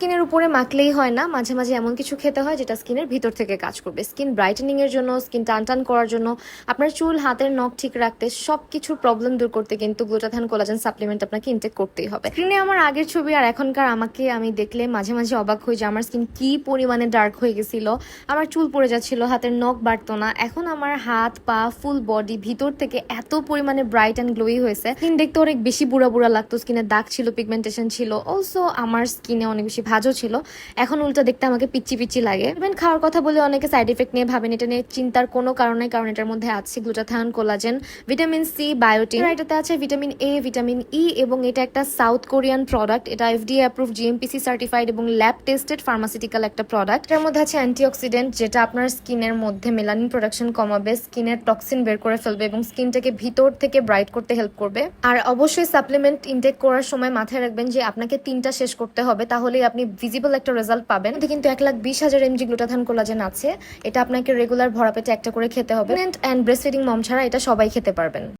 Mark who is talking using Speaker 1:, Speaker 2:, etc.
Speaker 1: স্কিনের উপরে মাখলেই হয় না, মাঝে মাঝে এমন কিছু খেতে হয় যেটা স্কিনের ভিতর থেকে কাজ করবে। স্কিন ব্রাইটেনিং এর জন্য, স্কিন টান টান করার জন্য, আপনার চুল, হাতের নখ ঠিক রাখতে সব কিছুর প্রবলেম দূর করতে কিন্তু গ্লুটাথান কোলাজেন সাপ্লিমেন্ট আপনাকে ইনটেক করতেই হবে। স্ক্রিনে আমার আগের ছবি আর এখনকার আমাকে আমি দেখলে মাঝে মাঝে অবাক হই যে আমার স্কিন কি পরিমাণে ডার্ক হয়ে গেছিল, আমার চুল পড়ে যাচ্ছিল, হাতের নখ বাড়তো না। এখন আমার হাত, পা ফুল বডি ভিতর থেকে এত পরিমাণে ব্রাইট অ্যান্ড গ্লোই হয়েছে। স্কিন দেখতে অনেক বেশি বুড়া বুড়া লাগতো স্কিনে দাগ ছিল পিগমেন্টেশন ছিল। অলসো আমার স্কিনে অনেক বেশি ভাজও ছিল। এখন উল্টো দেখতে আমাকে পিচ্ছি পিচ্ছি লাগে। ইভেন খাওয়ার কথা বলে অনেকে সাইড এফেক্ট নিয়ে ভাবেন, এটা নিয়ে চিন্তার কোনো কারণে, কারণ এটার মধ্যে আছে glutathione collagen vitamin C biotin এটাতে আছে ভিটামিন এ ভিটামিন ই এবং এটা একটা সাউথ কোরিয়ান প্রোডাক্ট এটা এফডিএ অ্যাপ্রুভ জিএমপিসি সার্টিফাইড এবং ল্যাব টেস্টেড ফার্মাসিউটিক্যাল একটা প্রোডাক্টের মধ্যে আছে অ্যান্টিঅক্সিডেন্ট যেটা আপনার স্কিনের মধ্যে মেলানিন প্রোডাকশন কমাবে, স্কিনের টক্সিন বের করে ফেলবে এবং স্কিনটাকে ভিতর থেকে ব্রাইট করতে হেল্প করবে। আর অবশ্যই সাপ্লিমেন্ট ইনটেক করার সময় মাথায় রাখবেন যে আপনাকে তিনটা শেষ করতে হবে, তাহলেই আপনি ভিজিবল একটা রেজাল্ট পাবেন। কিন্তু এক লাখ বিশ হাজার এমজি গ্লুটাথান কোলাজেন আছে। এটা আপনাকে রেগুলার ভরা পেটে একটা করে খেতে হবে। অ্যান্ড ব্রেস্ট ফিডিং মম ছাড়া এটা সবাই খেতে পারবেন।